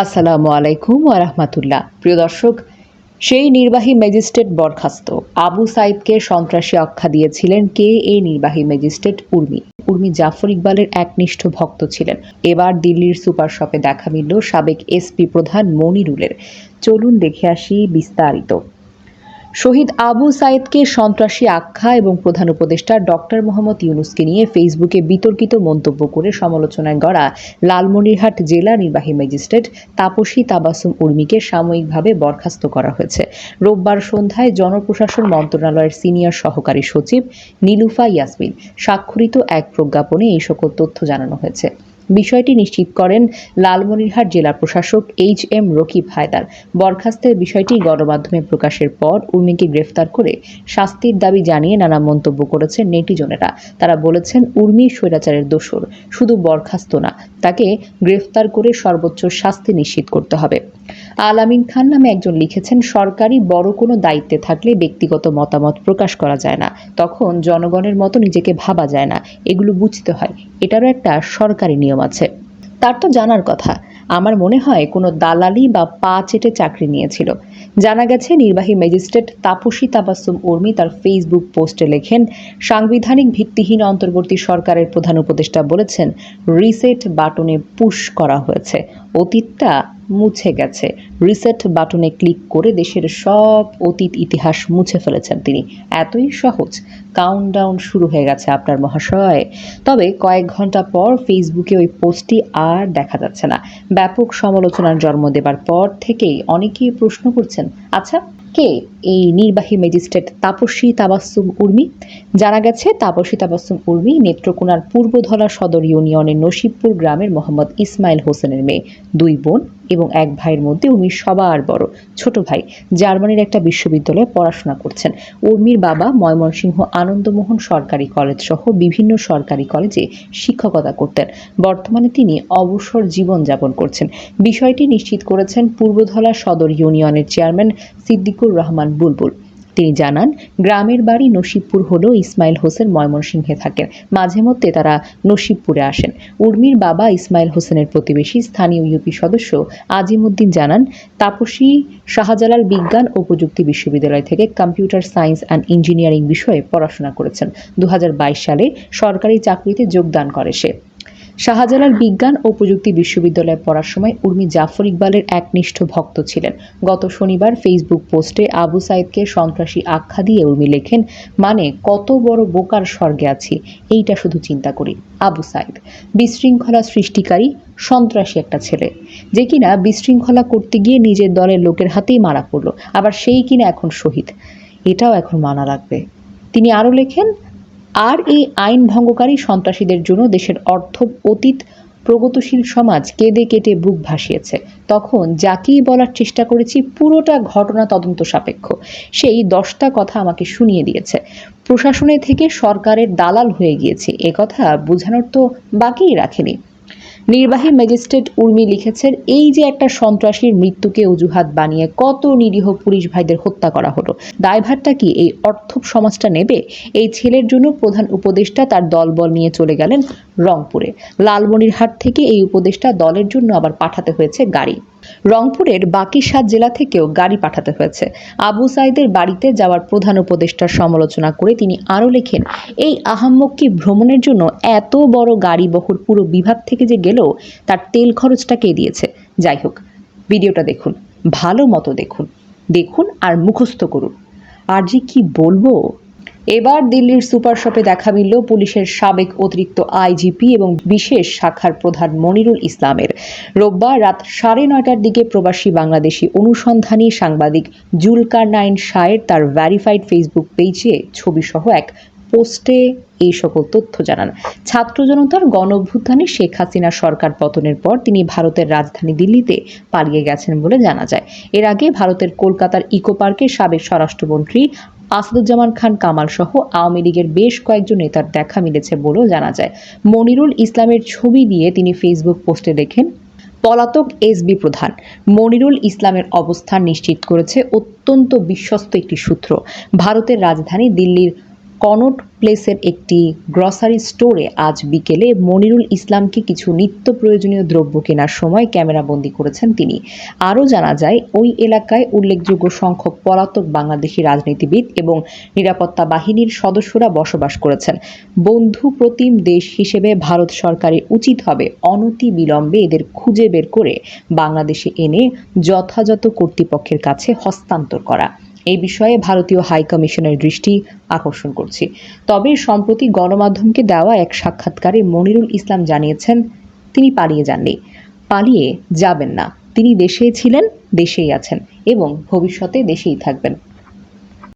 আসসালামু আলাইকুম আরহামাতুল্লাহ প্রিয় দর্শক, সেই নির্বাহী ম্যাজিস্ট্রেট বরখাস্ত আবু সাইদকে সন্ত্রাসী আখ্যা দিয়েছিলেন কে এই নির্বাহী ম্যাজিস্ট্রেট উর্মি। উর্মি জাফর ইকবালের একনিষ্ঠ ভক্ত ছিলেন। এবার দিল্লির সুপার শপে দেখা মিলল সাবেক এসপি প্রধান মনিরুলের। চলুন দেখে আসি বিস্তারিত। শহীদ আবু সাইদকে সন্ত্রাসী আখ্যা এবং প্রধান উপদেষ্টা ডক্টর মোহাম্মদ ইউনুসকে নিয়ে ফেসবুকে বিতর্কিত মন্তব্য করে সমালোচনায় গড়া লালমনিরহাট জেলা নির্বাহী ম্যাজিস্ট্রেট তাপসী তাবাসুম উর্মিকে সাময়িকভাবে বরখাস্ত করা হয়েছে। রোববার সন্ধ্যায় জনপ্রশাসন মন্ত্রণালয়ের সিনিয়র সহকারী সচিব নীলুফা ইয়াসমিন স্বাক্ষরিত এক প্রজ্ঞাপনে এই সকল তথ্য জানানো হয়েছে। বিষয়টি নিশ্চিত করেন লালমনিরহাট জেলা প্রশাসক এইচ এম রকিব হায়দার। বরখাস্তের বিষয়টি গণমাধ্যমে প্রকাশের পর উর্মিকে গ্রেফতার করে শাস্তির দাবি জানিয়ে নানা মন্তব্য করেছেন নেটিজনেরা। তারা বলেছেন, উর্মি স্বৈরাচারের দোষর, শুধু বরখাস্ত না, তাকে গ্রেফতার করে সর্বোচ্চ শাস্তি নিশ্চিত করতে হবে। আলামিন খান নামে একজন লিখেছেন, সরকারি বড় কোনো দায়িত্বে থাকলে ব্যক্তিগত মতামত প্রকাশ করা যায় না। তখন জনগণের মতো নিজেকে ভাবা যায় না। এগুলো বুঝতে হয়। এটারও একটা সরকারি নিয়ম আছে। তার তো জানার কথা। আমার মনে হয় কোনো দালালি বা পা চেটে চাকরি নিয়েছিল। জানা গেছে, নির্বাহী ম্যাজিস্ট্রেট তাপসী তাবাসুম উর্মি তার ফেসবুক পোস্টে লেখেন, সাংবিধানিক ভিত্তিহীন অন্তর্বর্তী সরকারের প্রধান উপদেষ্টা বলেছেন, রিসেট বাটনে পুশ করা হয়েছে। অতীতটা মুছে গেছে। রিসেট বাটনে ক্লিক করে দেশের সব অতীত ইতিহাস মুছে ফেলেছেন তিনি। এতই সহজ। কাউন্টডাউন শুরু হয়ে গেছে আপনার মহাশয়। তবে কয়েক ঘণ্টা পর ফেসবুকে ওই পোস্টটি আর দেখা যাচ্ছে না। ব্যাপক সমালোচনার জন্ম দেবার পর থেকেই অনেকেই প্রশ্ন করছেন আচ্ছা কে এই নির্বাহী ম্যাজিস্ট্রেট তাপসী তাবাসুম উর্মি? জানা গেছে, তাপসী তাবাসুম উর্মি নেত্রকোনার পূর্বধলা সদর ইউনিয়নের নসিবপুর গ্রামের মোহাম্মদ ইসমাইল হোসেনের মেয়ে। দুই বোন এবং এক ভাইয়ের মধ্যে উর্মি সবার বড়, ছোট ভাই। জার্মানির একটা বিশ্ববিদ্যালয়ে পড়াশোনা করছেন। উর্মির বাবা ময়মনসিংহ আনন্দমোহন সরকারি কলেজ সহ বিভিন্ন সরকারি কলেজে শিক্ষকতা করতেন। বর্তমানে তিনি অবসর জীবন যাপন করছেন। বিষয়টি নিশ্চিত করেছেন পূর্বধলা সদর ইউনিয়নের চেয়ারম্যান সিদ্দিকুর রহমান বুলবুল। তিনি জানান, গ্রামের বাড়ি নসিবপুর হলেও ইসমাইল হোসেন ময়মনসিংহে থাকেন। মাঝে মধ্যে তারা নসিবপুরে আসেন। উর্মির বাবা ইসমাইল হোসেনের প্রতিবেশী স্থানীয় ইউপি সদস্য আজিমুদ্দিন জানান, তাপসী শাহজালাল বিজ্ঞান ও প্রযুক্তি বিশ্ববিদ্যালয় থেকে কম্পিউটার সায়েন্স অ্যান্ড ইঞ্জিনিয়ারিং বিষয়ে পড়াশোনা করেছেন। দু হাজার বাইশ সালে সরকারি চাকরিতে যোগদান করে সে। শাহজালাল বিজ্ঞান ও প্রযুক্তি বিশ্ববিদ্যালয়ে পড়ার সময় উর্মি জাফর ইকবালের একনিষ্ঠ ভক্ত ছিলেন। গত শনিবার ফেসবুক পোস্টে আবু সাইদকে সন্ত্রাসী আখ্যা দিয়ে উর্মি লেখেন মানে কত বড় বোকার স্বর্গে আছি, এইটা শুধু চিন্তা করি। আবু সাইদ, বিশৃঙ্খলা সৃষ্টিকারী সন্ত্রাসী একটা ছেলে, যে কিনা বিশৃঙ্খলা করতে গিয়ে নিজের দলের লোকের হাতেই মারা পড়ল, আবার সেই কিনা এখন শহীদ। এটাও এখন মানা লাগবে। তিনি আরও লেখেন আর এই আইন ভঙ্গকারী সন্ত্রাসীদের জন্য দেশের অর্থ অতীত প্রগতিশীল সমাজ কেঁদে কেটে বুক ভাসিয়েছে। তখন যাকেই বলার চেষ্টা করেছি, পুরোটা ঘটনা তদন্ত সাপেক্ষ। সেই দশটা কথা আমাকে শুনিয়ে দিয়েছে। প্রশাসনে থেকে সরকারের দালাল হয়ে গিয়েছে। কথা বোঝানোর তো বাকিই রাখেনি। নির্বাহী ম্যাজিস্ট্রেট উর্মি লিখেছেন, এই যে একটা সন্ত্রাসীর মৃত্যুকে অজুহাত বানিয়ে কত নিরীহ পুলিশ ভাইদের হত্যা করা হলো, দায়ভারটা কি এই অর্থ সমাজটা নেবে? এই ছেলের জন্য প্রধান উপদেষ্টা তার দলবল নিয়ে চলে গেলেন রংপুরে। লালমনিরহাট থেকে এই উপদেষ্টা দলের জন্য আবার পাঠাতে হয়েছে গাড়ি। রংপুরের বাকি সাত জেলা থেকেও গাড়ি পাঠাতে হয়েছে। আবু সাইদের বাড়িতে যাওয়ার প্রধান উপদেষ্টার সমালোচনা করে তিনি আরও লেখেন, এই আহাম্মকি ভ্রমণের জন্য এত বড় গাড়ি বহর পুরো বিভাগ থেকে যে গেলেও তার তেল খরচটা কে দিয়েছে? যাই হোক, ভিডিওটা দেখুন, ভালো মতো দেখুন। দেখুন আর মুখস্থ করুন। আর যে কি বলব? এবার দিল্লির সুপার শপে দেখা মিলল পুলিশের সাবেক অতিরিক্ত আইজিপি এবং বিশেষ শাখার প্রধান মনিরুল ইসলামের। রোববার রাত সাড়ে নয়টার দিকে প্রবাসী বাংলাদেশি অনুসন্ধানী সাংবাদিক জুলকার নাইন শায়ের তার ভ্যারিফাইড ফেসবুক পেজে ছবিসহ এক পোস্টে এই সকল তথ্য জানান। ছাত্র জনতার গণ অভ্যুত্থানে শেখ হাসিনা সরকার পতনের পর তিনি ভারতের রাজধানী দিল্লিতে পালিয়ে গেছেন বলে জানা যায়। এর আগে ভারতের কলকাতার ইকো পার্কের সাবেক স্বরাষ্ট্রমন্ত্রী আসাদুজ্জামান খান, কামাল সহ আওয়ামী লীগের বেশ কয়েকজন নেতার দেখা মিলেছে বলেও জানা যায়। মনিরুল ইসলামের ছবি দিয়ে তিনি ফেসবুক পোস্টে দেখেন, পলাতক এসবি প্রধান, মনিরুল ইসলামের অবস্থান নিশ্চিত করেছে অত্যন্ত বিশ্বস্ত একটি সূত্র। ভারতের রাজধানী দিল্লির কনট প্লেসের একটি গ্রসারি স্টোরে আজ বিকেলে মনিরুল ইসলামকে কিছু নিত্য প্রয়োজনীয় দ্রব্য কেনার সময় ক্যামেরাবন্দি করেছেন তিনি। আরও জানা যায়, ওই এলাকায় উল্লেখযোগ্য সংখ্যক পলাতক বাংলাদেশি রাজনীতিবিদ এবং নিরাপত্তা বাহিনীর সদস্যরা বসবাস করেছেন। বন্ধু প্রতিম দেশ হিসেবে ভারত সরকারের উচিত হবে অনতি বিলম্বে এদের খুঁজে বের করে বাংলাদেশে এনে যথাযথ কর্তৃপক্ষের কাছে হস্তান্তর করা। এই বিষয়ে ভারতীয় হাই কমিশনের দৃষ্টি আকর্ষণ করছি। তবে সম্প্রতি গণমাধ্যমকে দেওয়া এক সাক্ষাৎকারে মনিরুল ইসলাম জানিয়েছেন, তিনি পালিয়ে যাননি। পালিয়ে যাবেন না। তিনি দেশেই ছিলেন, দেশেই আছেন এবং ভবিষ্যতে দেশেই থাকবেন।